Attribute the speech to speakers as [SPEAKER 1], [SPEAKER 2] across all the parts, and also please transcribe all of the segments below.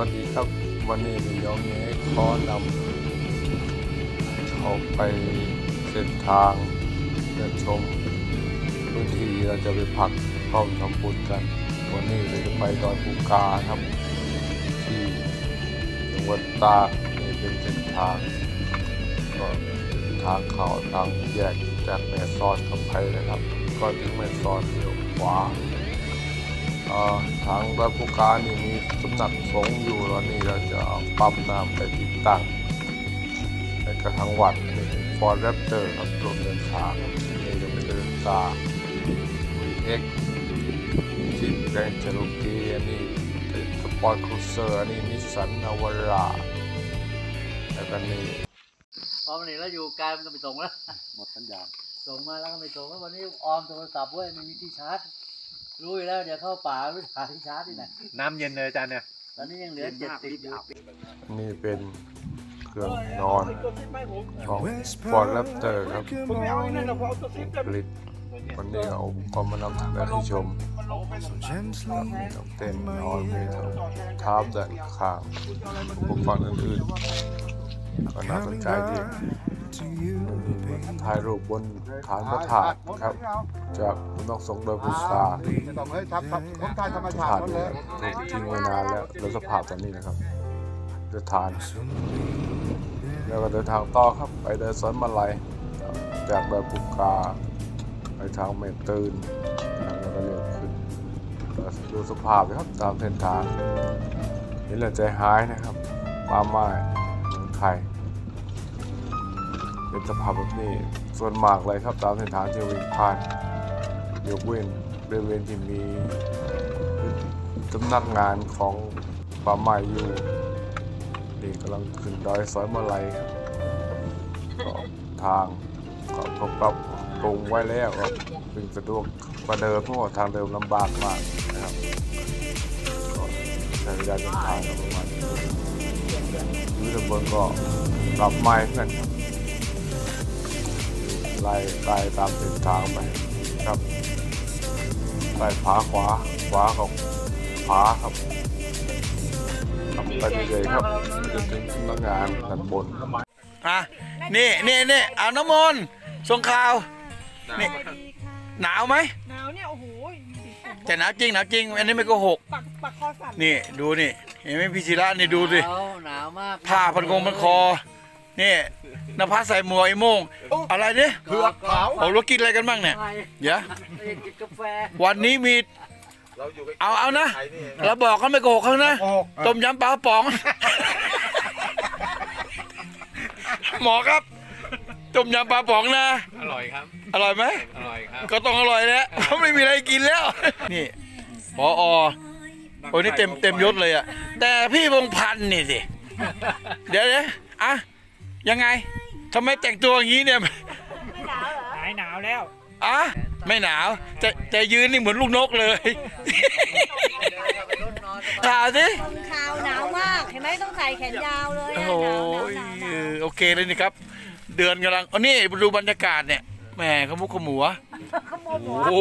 [SPEAKER 1] วัสดีครับวันนี้มียองเงขอนำเขาไปเส้นทางเดินชมพื้นที่เราจะไปพักพร้อมทำบุญกัน วันนี้เราจะไปดอยภูกาครับ ที่จังหวัดตากนี่เป็นเส้นทางก็ทางเขาทางแยกจากแม่สอดกับไผ่เลยครับ ก็ถึงแม่สอดเลี้ยวขวา ทางดอยภูกานี่มีสำนักสงฆ์อยู่แล้วนี่เราจะเอาปั๊มน้ำไปติดตั้งในกระทางวัดนี่ฟอร์แรปเตอร์ครับรวมเดินทางนี่จะเป็นเดินตาวีเอ็กจิปแรงเจโรกีอันนี้สปอร์ตครูเซอร์อันนี้นิสสันนาวาร่าแล้วก็นี่
[SPEAKER 2] พอมันเห็นแล้วอยู่ไกลมันก็ไปส่งแล้ว
[SPEAKER 3] หมดสัญญาณ
[SPEAKER 2] ส่งมาแล้วก็ไม่ส่งแล้ววันนี้ออมโทรศัพท์เว้ยไม่มีที่ชาร์จ รู้อยู่แล้วเดี๋ยวเข้าป่าไม่หาที่ชาร์จที่ไหน
[SPEAKER 3] น้ำเย็นเลยอาจารย์เนี่ย
[SPEAKER 2] ตอนนี้ยังเหลือเจ็ดสิบอยู่
[SPEAKER 1] นี่เป็นเครื่องนอนของฟอร์แรปเตอร์ครับผลิตวันนี้เอาก็มานำเสนอให้ชมครับมีทั้งเต็นท์นอนมีทั้งทาร์ปด้านข้างอุปกรณ์อื่นๆก็น่าสนใจดี ถ่ายรูปบนฐานพระธาตุครับ จากนอกสงโดยพุทธา
[SPEAKER 3] จะต้องเฮ้ยทับทับผมทายธรรม
[SPEAKER 1] พระ
[SPEAKER 3] ชา
[SPEAKER 1] ธา
[SPEAKER 3] ติ
[SPEAKER 1] ตุ
[SPEAKER 3] หมด
[SPEAKER 1] เนี่
[SPEAKER 3] ย
[SPEAKER 1] ถูกทิ้งไว้นานแล้วแล้วสภาพตอนนี้นะครับจะทานแล้วก็เดินทางต่อครับไปเดินสวนมาลัยจากดอยปุกาไปทางเมตื่นแล้วก็เลี้ยวขึ้นดูสภาพนะครับตามเส้นทางเห็นแล้วใจหายนะครับป่าไม้เมืองไทย เป็นสภาพแบบนี้ ส่วนมากเลยครับตามเส้นทางที่วิ่งผ่านยกเว้นบริเวณที่มีสำนักงานของป่าไม้อยู่นี่กำลังขึ้นดอยสอยมาลัยครับก็ทางก็เขาปรับปรุงไว้แล้วครับเป็นสะดวกกว่าเดิมเพราะว่าทางเดิมลำบากมากนะครับก็ใช้เวลาเดินทางประมาณนี้อยู่ตำบลก็ปรับไม้เพื่อนครับ ไล่ไล่ตามเส้นทางไปครับไล่ผาขวาขวาของผาครับขับไปเรื่อยๆครับจนถึงสำนักงานด้านบน
[SPEAKER 4] อะนี่นี่นี่เอาน้ำมนต์ส่งข่าวนี่หนาวไหม
[SPEAKER 5] หนาวเนี่ยโอ้โห
[SPEAKER 4] แต่หนาวจริงหนาวจริง อันนี้ไม่โกหก
[SPEAKER 5] ปักปักคอสั่น
[SPEAKER 4] นี่ดูนี่เห็นไหมพี่ศิระนี่ดูสิ
[SPEAKER 2] หนาวหนาวมาก
[SPEAKER 4] ผ้าพันกงพันคอ นี่นภัสใส่หมวกไอ้โม่งอะไรเนี่ย
[SPEAKER 2] เผือกขาว
[SPEAKER 4] เอาเรากินอะไรกันบ้างเนี่ยเดี๋ยว
[SPEAKER 2] กินกาแฟ
[SPEAKER 4] วันนี้มีเอาเอานะเราบอกเขาไม่โกหกเขานะต้มยำปลากระป๋อง หมอครับต้มยำปลากระป๋องนะ
[SPEAKER 6] อร่อยครับ
[SPEAKER 4] อร่อยไหม
[SPEAKER 6] อร่อยครับ
[SPEAKER 4] ก็ต้องอร่อยแล้วเขาไม่มีอะไรกินแล้ว นี่พออโอ้ยนี่เต็มเต็มยศเลยอะแต่พี่วงพันธ์นี่สิ เดี๋ยวเดี๋ยวอะ ยังไงทำไมแต่งตัวอย่างนี้เนี่ย
[SPEAKER 5] หายหนาวแล้ว
[SPEAKER 4] อะไม่หนาวแต่แต่ยืนนี่เหมือนลูกนกเลยข่าวสิ
[SPEAKER 7] ขาวหนาวมากเห็นไหมต้องใส่แขนยาวเลย
[SPEAKER 4] โอ้
[SPEAKER 7] อะ
[SPEAKER 4] โห
[SPEAKER 7] หนาวหนาวหนาวห
[SPEAKER 4] เอนา
[SPEAKER 7] ว
[SPEAKER 4] อโอเคเลยนี่ครับ เดือนกำลังอ๋อนี่ดูบรรยากาศเนี่ยแหมขมุกขมัวโอ้โห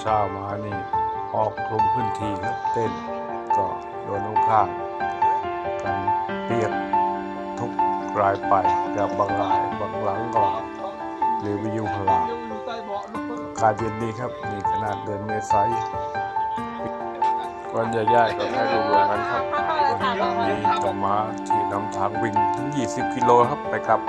[SPEAKER 1] เช้ามานี่ออกลงพื้นที่ครับเต้นก็โดนลูกข้างกันเปียกทุก รายไปจากบางรายบางหลังก่อนหรือวิวพลาอาการเย็นดีครับนี่ขนาดเดือนเมษายนวันใหญ่ๆก็ให้ดูรวมกันครับคนนี้ต่อมาที่นำทางวิ่งถึง 20 กิโลครับไปครับ